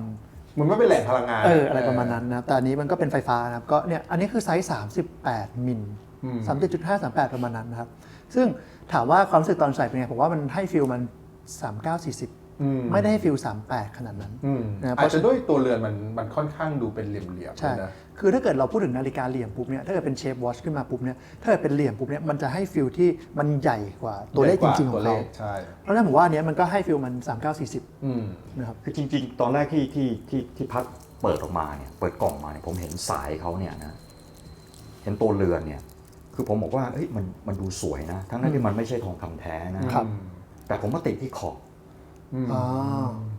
มันไม่เป็นแหล่งพลังงานเอออะไรประมาณนั้นนะครับแต่อันนี้มันก็เป็นไฟฟ้านะครับก็เนี่ยอันนี้คือไซส์38มิล อืม37.5 38ประมาณนั้นนะครับ ซึ่งถามว่าความรู้สึกตอนใส่เป็นไงผมว่ามันให้ฟิลมัน39 40อืมไม่ได้ให้ฟิล38ขนาดนั้นอืมนะครับอาจจะด้วยตัวเรือนมันมันค่อนข้างดูเป็นเหลี่ยมๆใช่นะคือถ้าเกิดเราพูดถึงนาฬิกาเหลี่ยมปุ๊บเนี่ยถ้าเกิดเป็นเชฟวอชขึ้นมาปุ๊บเนี่ยถ้าเกิดเป็นเหลี่ยมปุ๊บเนี่ยมันจะให้ฟิลที่มันใหญ่กว่าตัวเลขจริงๆของตัวเลเขาขใช่เพราะฉะนั้นผมว่าอันเนี้ยมันก็ให้ฟิลมัน39 40อืมนะครับคือจริง ๆ ตอนแรกที่ที่ที่ที่พัดเปิดออกมาเนี่ยเปิดกล่องมาเนี่ยผมเห็นสายเขาเนี่ยนะเห็นตัวเรือนเนี่ย คือผมบอกว่าเฮ้ยมันมันดูสวยนะ ทั้งนั้นที่มันไม่ใช่ทองคำแท้นะครับแต่ผมมาติดที่ขอบอืมอ๋อ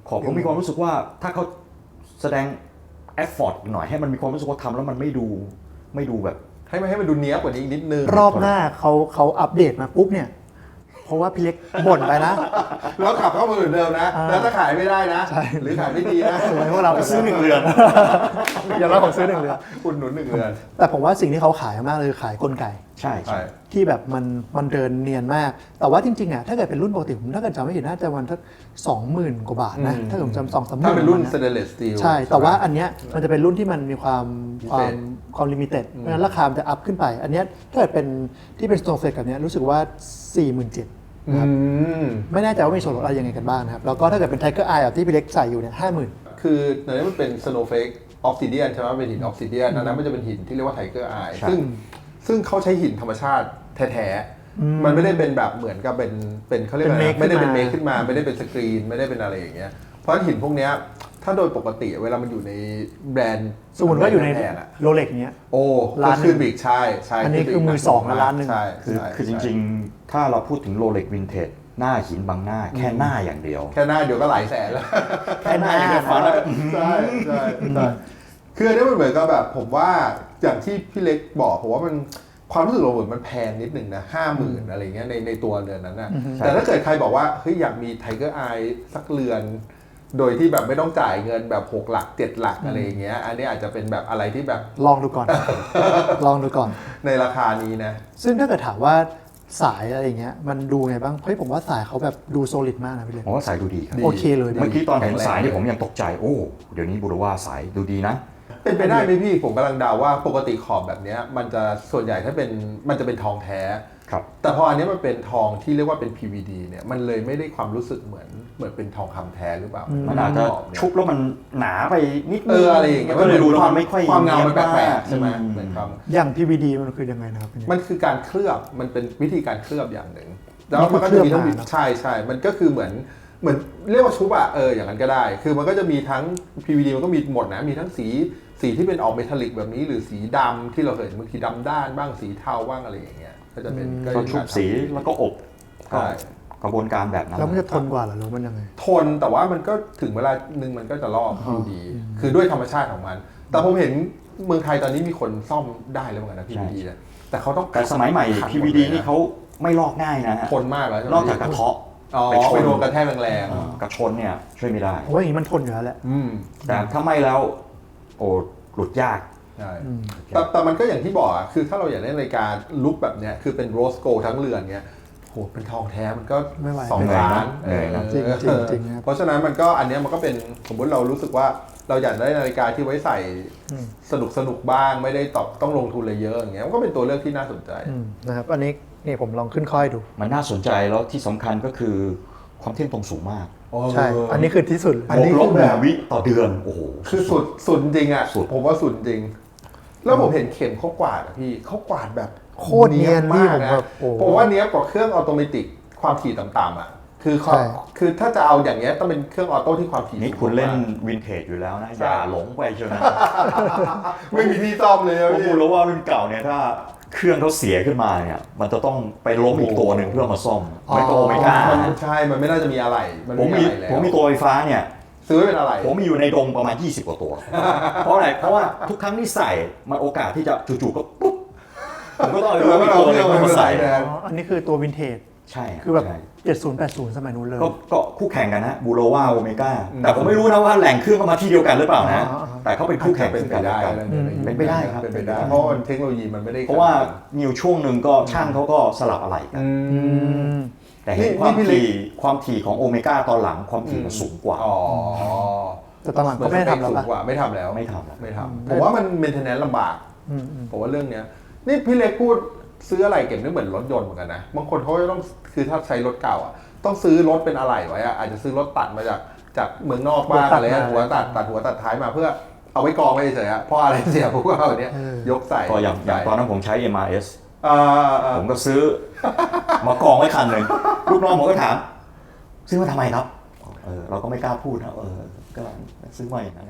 ขอบผมมีความรู้สึกว่าถ้าเขาแสดงเอฟฟอร์ตหน่อยให้มันมีความรู้สึกว่าทำแล้วมันไม่ดูไม่ดูแบบ ให้มันให้มันดูเนี้ยบกว่านี้อีกนิดนึงรอบหน้าเขาเขาอัปเดตมาปุ๊บเนี่ยเพ ราะว่าพี่เล็กบ่นไปนะ แล้วขับเข้ามาเหมือนเดิมนะอ่าแล้วถ้าขายไม่ได้นะ ใช่ หรือขายไม่ดีนะสวยพวกเราซื้อหนึ่งเรือนอย่าเล่าผมซื้อหนึ่งเรือนอุดหนุนหนึ่งเรือนแต่ผมว่าสิ่งที่เขาขายมากเลยคือขายกลไก ใช่ใช่ ใช่ ที่แบบมันมันเดินเนียนมาก แต่ว่าจริงๆอะถ้าเกิดเป็นรุ่นปกติผมถ้าเกิดจำไม่ผิดน่าจะวันทักสองหมื่นกว่าบาทนะอืม ถ้าผมจำสองสามหมื่นถ้าเป็นรุ่นประสมาณเตนเลสสตีลใช่ แต่ว่าอันเนี้ยมันจะเป็นรุ่นที่มันมีความพิควาเศมษความลิมิเต็ดเพราะฉะนั้นราคามันจะอัพขึ้นไป อันเนี้ยถ้าเกิดเป็นที่เป็นสโตนเฟกแบบเนี้ยรู้สึกว่า 4 7 0 0 0 อืมไม่แน่ใจว่ามีส่วนลดอะไรยังไงกันบ้างนะครับ แล้วก็ถ้าเกิดเป็นไทเกอร์ไอแบบที่พี่เล็กใส่อยู่เนี่ยห้าหมื่นคือในนี้มันเป็นสโนว์เฟกออกซิเดียนใช่ไหมเป็นหินออกซิเดียนอันนั้นมันจะเป็นหินที่เรียกว่าไทเกอร์ไอใช่ซึ่งซึ่งเขาใช้หินธรรมชาติแท้ๆ มันไม่ได้เป็นแบบเหมือนกับเป็นเป็นเขาเรียกว่าอะไรเป็นนะไม่ได้เป็นเมเมคคขึ้ขึ้นนมามาไม่ได้เป็นสกรีนไม่ได้เป็นอะไรอย่างเงี้ยเพราะฉะนั้นหินพวกเนี้ย ถ้าโดยปกติเวลามันอยู่ในแบรนด์สมมติว่าอยู่ในแบรนด์อะโรเล็กเนี้ย โอ้ล้านหนึ่งก็ขึ้นไปอีกใช่ใช่อันนี้ขึ้ไปคือมือสองละล้านหนึ่งใช่คือใช่คือจใช่ริง ๆ ถ้าเราพูดถึงโรเล็กวินเทจหน้าหินบางหน้า แค่หน้าอย่างเดียว แค่หน้าเดียวก็หลายแสนแล้วแค่หน้าอย่างเดียวฟังแล้วก็ใช่ใช่ใช่คืออันนี้มันเหมือนกับแบบผมว่าอย่างที่พี่เล็กบอกผมว่ามันความรู้สึกเราเหมือนมันแพงนิดนึงนะห้าหมื่นอะไรเงี้ยในในตัวเรือนนั้นนะแต่ถ้าเกิดใครบอกว่าเฮ้ยอยากมีไทเกอร์ไอสักเรือน โดยที่แบบไม่ต้องจ่ายเงินแบบหกหลักเจ็ดหลักอะไรอย่างเงี้ย อันนี้อาจจะเป็นแบบอะไรที่แบบลองดูก่อน ลองดูก่อน ในราคานี้นะ ซึ่งถ้าเกิดถามว่าสายอะไรอย่างเงี้ยมันดูไงบ้าง เฮ้ยผมว่าสายเขาแบบดูโซลิดมากนะพี่เล็กผมว่าสายดูดีครับดีโอเคเลยเมื่อกี้ตอนเห็นแข็งแรงสายนี่ผมยังตกใจ โอ้ เดี๋ยวนี้บุรว่าสายดูดีนะเป็นไปได้ไหมพี่ผมกำลังเดาว่าปกติขอบแบบเนี้ยมันจะส่วนใหญ่ถ้าเป็นมันจะเป็นทองแท้ครับแต่พออันนี้มันเป็นทองที่เรียกว่าเป็น PVD เนี่ยมันเลยไม่ได้ความรู้สึกเหมือน เหมือนเป็นทองคำแท้หรือเปล่าอืมันอาจจะขอบเนี่ยชุบแล้วมันหนาไปนิดนึเอออะไรอย่างเงี้ยก็เลยดูแล้วมันไม่ค่อยความเงามันแปนีลยกๆใช่ไหมอืเหมือนความ อย่าง PVD มันคือยังไงนะครับพี่เล็กมันคือการเคลือบ มันเป็นวิธีการเคลือบอย่างหนึ่ง แล้วนี่คือมันก็จะมีทั้งเคลือบมาเนอะ ใช่ใช่ มันก็คือเหมือนเหมือนเรียกว่าชุบอะเอออย่างนั้นก็ได้ คือมันก็จะมีทั้ง PVD มันก็มีหมดนะ มีทั้งสีสีที่เป็นออกเมทัลลิกแบบนี้ หรือสีดำที่เราเคยเห็นบางทีดำด้านบ้างสีเทาบ้างอะไรอย่างเงี้ย ก็จะเป็นก็จะชุบสีแล้วก็อบใช่ กระบวนการแบบนั้นแล้วมันจะทนกว่าเหรอหรือมันยังไง ทนแต่ว่ามันก็ถึงเวลาหนึ่งมันก็จะลอกอยู่ดี คือด้วยธรรมชาติของมัน แต่ผมเห็นเมืองไทยตอนนี้มีคนซ่อมได้แล้วเหมือนกันนะ PVD เนี่ยแต่เขาต้องแต่สมัยใหม่ขัด PVD หมดลยะนี่เขาไม่ลอกง่ายนะฮะทนมากแล้วใช่ไหมนอกจากกระเทาะอ๋อไปชนไปโดนกระแทกแรงเอ่อกระชนเนี่ยช่วยไม่ได้ผมว่าอย่างนี้มันทนอยู่แล้วแหละๆอืมแต่ถ้าไม่แล้ว โอ้หลุดยากใช่อืมแต่แต่มันก็อย่างที่บอกอะคือถ้าเราอยากได้นาฬิกาลุคแบบเนี้ยคือเป็นโรสโกทั้งเรือนเนี้ย โหเป็นทองแท้มันก็ไม่ไหวสองเหนื่อยล้านะนเหนื่อยนะเออจริงจริงจริงครับเพราะฉะนั้นมันก็อันเนี้ยมันก็เป็นสมมติเรารู้สึกว่าเราอยากได้นาฬิกาที่ไว้ใส่อืมสนุกสนุกบ้างไม่ได้ตอบต้องลงทุนอะไรเยอะอย่างเงี้ยมันก็เป็นตัวเลือกที่น่าสนใจอืมนะครับอันนี้นี่ผมลองขึ้นค่อยดู มันน่าสนใจแล้วที่สำคัญก็คือความเที่ยงตรงสูงมากใช่ อันนี้คือที่สุดเลยอันนี้บวกลบคือหแบบนึ่งวิต่อเดือน โอ้โห คือสุดสุดจริงอะสุดผมว่าสุดจริง แล้วผมเห็นเข็มเขากวาดอะพี่เขากวาดแบบโคตรเนียนพี่มากผมนะแบบโอ้ผมว่าเนี้ยบกว่าเครื่องออโตเมติกความถี่ต่ำๆอะคือความใช่คือถ้าจะเอาอย่างเงี้ยต้องเป็นเครื่องออโต้ที่ความถี่นี่สูงคุณเล่นมากวินเทจอยู่แล้วนะใช่อย่าหลงไปเชียวนะไม่มีที่ซ่อมเลยเพอะราะพี่คุณรู้ว่ารุ่นเก่าเนี่ยถ้าเครื่องเขาเสียขึ้นมาเนี่ย มันจะต้องไปล้มอีกตัวหนึ่งเพื่อมาซ่อมไม่โตไม่กล้ามันนะใช่ มันไม่น่าจะมีอะไร มันผมไม่มีมีอะไรแล้วผมมีตัวไฟฟ้าเนี่ย ซื้อไว้เป็นอะไร ผมมีอยู่ในดงประมาณ 20 กว่าตัว เพราะอะไร เพราะว่าทุกครั้งที่ใส่มันโอกาสที่จะจู่ๆก็ปุ๊บ ผมก็ต้องเอาเอออีกตัวหนึงเอามาใส่เอาอ๋ออันนี้คือตัววินเทจ ใช่คือแบบใช่70 80 สมัยนู้นเลย ก็ก็คู่แข่งกันนะบูโรวาโอเมก้า แต่ผมไม่รู้นะว่าแหล่งเครื่องเขามาที่เดียวกันหรือเปล่านะ อ๋ออ๋อ แต่เขาเป็นคู่แข่งเป็นซึ่งไปกันและได้กัน เป็นไปได้ครับ เป็นไปได้ เพราะว่าเทคโนโลยีมันไม่ได้เพราะว่ามีอยู่ช่วงหนึ่งก็ช่างเขาก็สลับอะไรกัน อือืมม แต่เห็นนี่ความนี่พี่เล็กถี่ความถี่ของโอเมก้าตอนหลังความถี่มันสูงกว่า อ๋อแต่ตอนหลังก็ไม่ได้ทำแล้วสูปะงกว่าไม่ทำแล้วไม่ทำแล้วไม่ทำผมว่ามันเมนเทนแนนซ์ลำบากอืมอืมผมว่าเรื่องเนี้ย นี่พี่เล็กพูดซื้ออะไรเก็บนี่เหมือนรถยนต์เหมือนกันนะบางคนเขาจะต้องคือถ้าใช้รถเก่าอะต้องซื้อรถเป็นอะไหล่ไว้อะอาจจะซื้อรถตัดมาจากจากเมืองนอกบ้างอะไรอะหัวตัดตัดหัวตัดท้ายมาเพื่อเอาไว้กองไว้เฉยๆอะพออะไรเสียพวกเราเนี้ยยกใส่ก็อย่างอย่างตอนนั้นผมใช้ MRS อ่าอ่าผมก็ซื้อ มากองไว้คันหนึ่งลูกน้องผมก็ถาม ซื้อมาทำไมครับเออเราก็ไม่กล้าพูดนะเออก็ซื้อมาอย่างนั้น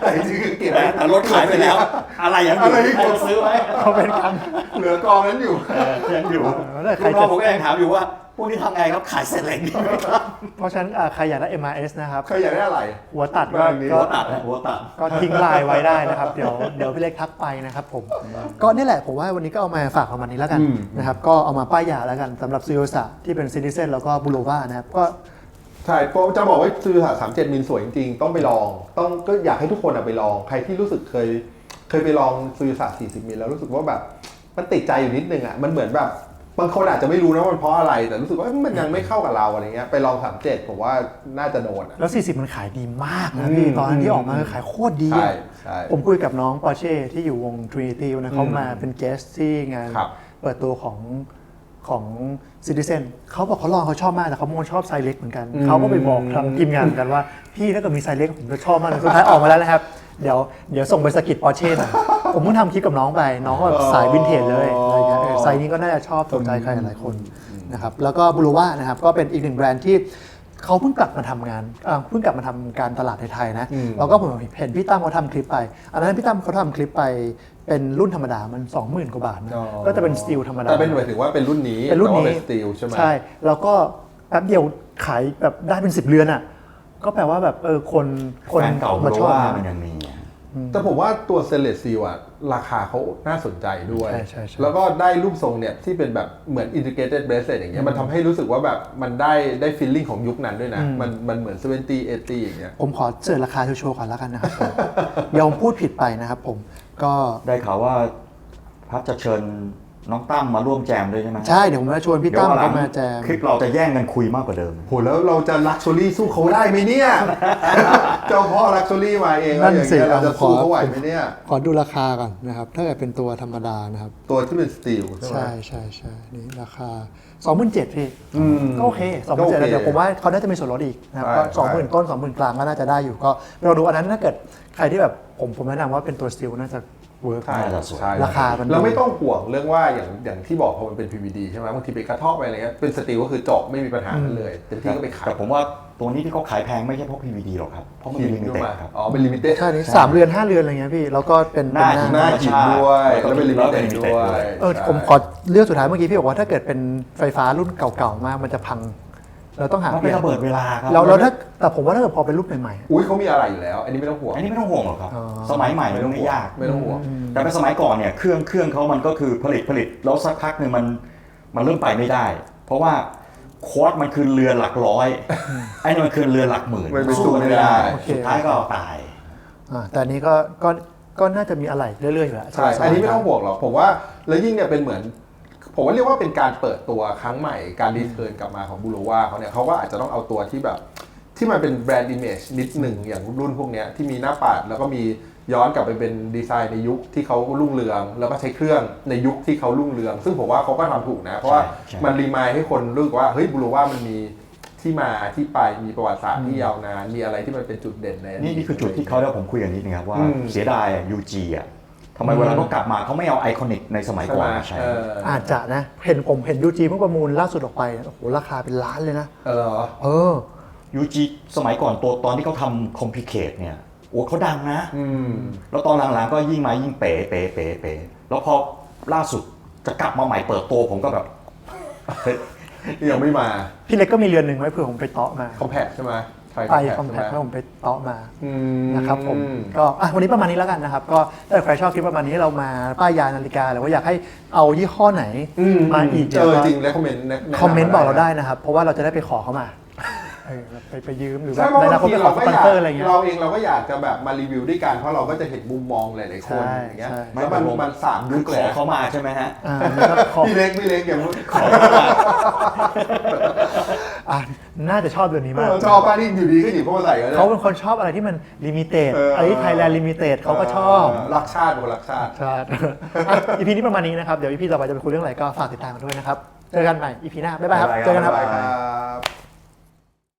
แต่จริงๆคือเก็บแต่ไว้แต่รถขายไปแล้ว อะไรยังอยู่อะไรที่ใครจะซื้อไว้เขาเป็นครั้งเหลือกองนั้นอยู่เออยังอยู่แล้วใครลูกน้จะองผมก็ยังถามอยู่ว่า พวกนี้ทำไงครับขายเสร็จเหล็กดีไหมครับเพราะฉะนั้นอ่าใครอยากได้ MRS นะครับใครอยากได้อะไร หัวตัดก็บ้านนี้ก็หัวตัดนะหัวตัด ก็ทิ้งไลน์ไว้ได้นะครับ เดี๋ยวเดี๋ยวพี่เล็กทักไปนะครับผม ก็นี่แหละผมว่าวันนี้ก็เอามาฝากประมาณนี้แล้วกันอืม นะครับ ก็เอามาป้ายยาแล้วกันสำหรับซูโยสะที่เป็นซิติเซนแล้วก็บูโรวานะครับก็ ใช่เพราะจะบอกว่าซื้อหาสามเจ็ดมิลสวยจริงๆ ต้องไปลอง ต้องก็อยากให้ทุกคนอะไปลอง ใครที่รู้สึกเคย เคยไปลองซูยูสะ40มิลแล้วรู้สึกว่าแบบ มันติดใจอยู่นิดนึงอะมันเหมือนแบบ บางคนอาจจะไม่รู้นะว่ามันเพราะอะไร แต่รู้สึกว่ามันยังไม่เข้ากับเราอะไรเงี้ยไปลอง37ผมว่าน่าจะโดนอะ แล้ว 40 มันขายดีมากนะพี่ อืมตอนนั้นที่ออกมาคือขายโคตรดีใช่อะใช่ผมคุยกับน้องปอร์เช่ที่อยู่วง Trinity นะเขาอืมมาเป็นเกสที่งานครับ เปิดตัวของของ Citizen เขาบอกเขาลองเขาชอบมาก แต่เขาโมชอบไซส์เล็กเหมือนกันอืมเขาก็ไปบอกทางทีมงานเหมือนกันว่า พี่ถ้าเกิดมีไซส์เล็กผมจะชอบมากเลยสุดท้ายออกมาแล้วนะครับ เดี๋ยวเดี๋ยวส่งไปสกิดปอร์เช่หน่อยผมเพิ่งทำคลิปกับน้องไป น้องก็แบบสายวินเทจเลยอะไรเงี้ยเออไซส์นี้ก็น่าจะชอบถูกใจใครหลายคนนะครับแล้วก็บูโรวานะครับก็เป็นอีกหนึ่งแบรนด์ที่เขาเพิ่งกลับมาทำงานเอ่อเพิ่งกลับมาทำการตลาดในไทยนะอืมแล้วก็ผมเห็นพี่ตั้มเขาทำคลิปไป อันนั้นพี่ตั้มเขาทำคลิปไปเป็นรุ่นธรรมดามัน 20,000กว่าบาทนะอ๋อก็จะเป็นสตีลธรรมดา แต่เป็นหมายถึงว่าเป็นรุ่นนี้เป็นรุ่นนี้แต่ว่าเป็นสตีลใช่ไหม ใช่ แล้วก็แป๊บเดียวขายแบบได้เป็นสิบเรือนอะ ก็แปลว่าแบบเออคนคนแฟนเก่ามาเพชราะอบว่านะมันยังมีอะแต่ผมว่าตัวเซเลสซีอะราคาเขาน่าสนใจด้วย ใช่ใช่ใช่ แล้วก็ได้รูปทรงเนี่ยที่เป็นแบบเหมือนอินทิเกร e d เบสเ t อย่างเงี้ยมันทำให้รู้สึกว่าแบบมันได้ได้ฟีลลิ่งของยุคนั้นด้วยนะ มันมันเหมือน70 80อย่างเงี้ย ผมขอเสิร์ชราคาโชว์ๆก่อนแล้วกันนะครับผมเดี๋ยวผมพูดผิดไปนะครับผมก็ ได้ข่าวว่าพัดจะเชิญ น้องตั้มมาร่วมแจมด้วยใช่ไหมใช่เดี๋ยวผมจะชวนพี่เดี๋ยตั้วมวันหลัเข้างมาแจม คลิปเราจะแย่งกันคุยมากกว่าเดิม โหแล้วเราจะลักชัวรี่สู้เขาได้ไหมเนี่ย เจ้าพ่อลักชัวรี่มาเองนั่แล้วนอย่างสิเงี้ยเราจะขอสู้เขาไหวไหมเนี่ย ขอดูราคาก่อนนะครับ ถ้าเกิดเป็นตัวธรรมดานะครับ ตัวที่เป็นสตีลใช่ไหม ใช่ใช่ใช่นี่ราคา 27,000พี่อืมก็โอเคก็โอเค27,000แล้วเดี๋ยวผมว่าเขาน่าจะมีส่วนลดอีกนะครับใช่ก็ใช่ 20,000 ต้น 20,000 กลางก็น่าจะได้อยู่ก็เราดูอันนั้นถ้าเกิดใครที่แบบผมผมแนะนำว่าเป็นตัวสตีลน่าจะ เวิร์ก ใช่น่าจะสวยใช่ราคามันเราไม่ต้องห่วงเรื่องว่าอย่างอย่างที่บอกพอมันเป็น PVD ใช่ไหมบางทีไปกระเทาะไปอะไรเงี้ยเป็นสตีลก็คือจบไม่มีปัญหานั้นเลยเต็มที่ก็ไปขายแต่ผมว่าตัวนี้ที่เขาขายแพงไม่ใช่เพราะ PVD หรอกครับ เพราะมันหิเป็นนลิมิด้วเต็ยดมาครับ อ๋อเป็นลิมิเต็ด ใช่นี่สามเรือนห้าเรือนอะไรเงี้ยพี่ แล้วก็เป็นหน้า เป็หินหน้าหินด้วยแล้วก็แล้วเป็นลิมิเต็ด limited ด้วยด้วย เออผมขอเลือกสุดท้ายเมื่อกี้พี่บอกว่าถ้าเกิดเป็นไฟฟ้ารุ่นเก่าๆมากมันจะพัง เราต้องหามันเปเป็ลี่นยนระเบิดเวลาครับเราเราถ้าแต่ผมว่าถ้าเกิดพอเป็นรุ่นใหม่ๆอะ อุ้ยเขามีอะไรอยู่แล้ว อันนี้ไม่ต้องห่วงอันนี้ไม่ต้องห่วงหรอกครับ อ๋อ สมัยใหม่มันไม่ยาก ไม่ต้องห่วง แต่เป็นสมัยก่อนเนี่ยเครื่องเครื่องเขามันก็คือผลิตผลิตแล้วสักพักหนึ่งมันมันเริ่มไปไม่ได้ เพราะว่าโค้ดมันคือเรือนหลักร้อยไอ้นี่มันคือเรือนหลักหมื่นมันไปสู้สู้ไม่ไม่ได้ได้ โอเค สุดท้ายก็ตาย อ่าแต่อันนี้ก็ก็ก็น่าจะมีอะไรเรื่อยๆอยู่แล้วใช่สบายๆอันนี้ไม่ต้องห่วงหรอก ผมว่า แล้วยิ่งเนี่ยเป็นเหมือน ผมว่าเรียกว่าเป็นการเปิดตัวครั้งใหม่การรีเทิร์นกลับมาของบูโรวาเขาเนี่ยเขาก็อาจจะต้องเอาตัวที่แบบ ที่มันเป็นแบรนด์อิมเมจนิดหนึ่งอย่างรุ่นพวกเนี้ยที่มีหน้าปัดแล้วก็มีย้อนกลับไปเป็นดีไซน์ในยุคที่เขารุ่งเรือง แล้วก็ใช้เครื่องในยุคที่เขารุ่งเรือง ซึ่งผมว่าเขาก็ทำถูกนะ เพราะว่าใช่มันรีมายให้คนรู้สึกว่าเฮ้ยบูโรวามันมีที่มาที่ไปมีประวัติศาสตร์ที่ยาวนานมีอะไรที่มันเป็นจุดเด่นในนี่นี่คือจุดที่เขาแล้วผมคุยกันนิดนึงครับว่าอืมเสียดายยูจีอะ ทำไมเวลาเขากลับมาเขาไม่เอาไอคอนิกในสมัยใช่ก่ไหอมนมาใช้ เอออาจจะนะ เห็นผมเห็นยูจีเพิ่งประมูลล่าสุดออกไปโอ้โหราคาเป็นล้านเลยนะ เออเหรอ เออ ยูจีสมัยก่อนตัวตอนที่เขาทำคอมพิเคทเนี่ยโอ้เขาดังนะ อืม แล้วตอนหลังๆก็ยิ่งมายิ่งเป๋เป๋เป๋เป๋แล้วพอล่าสุดจะกลับมาใหม่เปิดตัวผมก็แบบเฮ้ยยังไม่มาพี่เล็กก็มีเรือนหนึ่งไว้เผื่อผมไปเตาะมา คอมแพคใช่ไหม ไทยไป Compact คอมแพคใช่ไหให้ผมไปเตาะมาอืมนะครับผมก็อะวันนี้ประมาณนี้แล้วกันนะครับ ก็ถ้าใครชอบคลิปประมาณนี้เรามาป้ายยานาฬิกาหรือว่าอยากให้เอายี่ห้อไหนอืมมาอีกเออจริงแล้วคอมเมนต์แนะนำคอมเมนต์บอกเราได้นะครับ เพราะว่าเราจะได้ไปขอเขามาเออไปไปยืมหรือว่าใช่เพราะในอบานาคตงทีไปขอเราสก็ปอนอยากเซอร์อะไรเงี้ย เราเองเราก็อยากจะแบบมารีวิวด้วยกันเพราะเราก็จะเห็นมุมมองหลายๆคนใช่อย่างเงี้ยใช่ แล้วมันมันสามยุคือคขเลอยเขามาใช่ไหมฮะ อ่าอันนี้ก็ขอ พี่เล็กพี่เล็กอย่าง อะน่าจะชอบเดือนนี้มาก ชอบป้านี่อยู่ดีก็หยิบเข้ามาใส่กันเขาเป็นคนชอบอะไรที่มันลิมิเต็ดเออออะไรที่ไทยแลนด์ลิมิเต็ดเขาก็ชอบ รักชาติเป็นคนรักชาติใช่อีพีนี้ประมาณนี้นะครับ เดี๋ยวอีพีต่อไปจะไปคุยเรื่องอะไรก็ฝากติดตามกันด้วยนะครับ เจอกันใหม่อีพีหน้า บ๊ายบายครับบ๊ายบายเจอกันครับบ๊ายบายครับ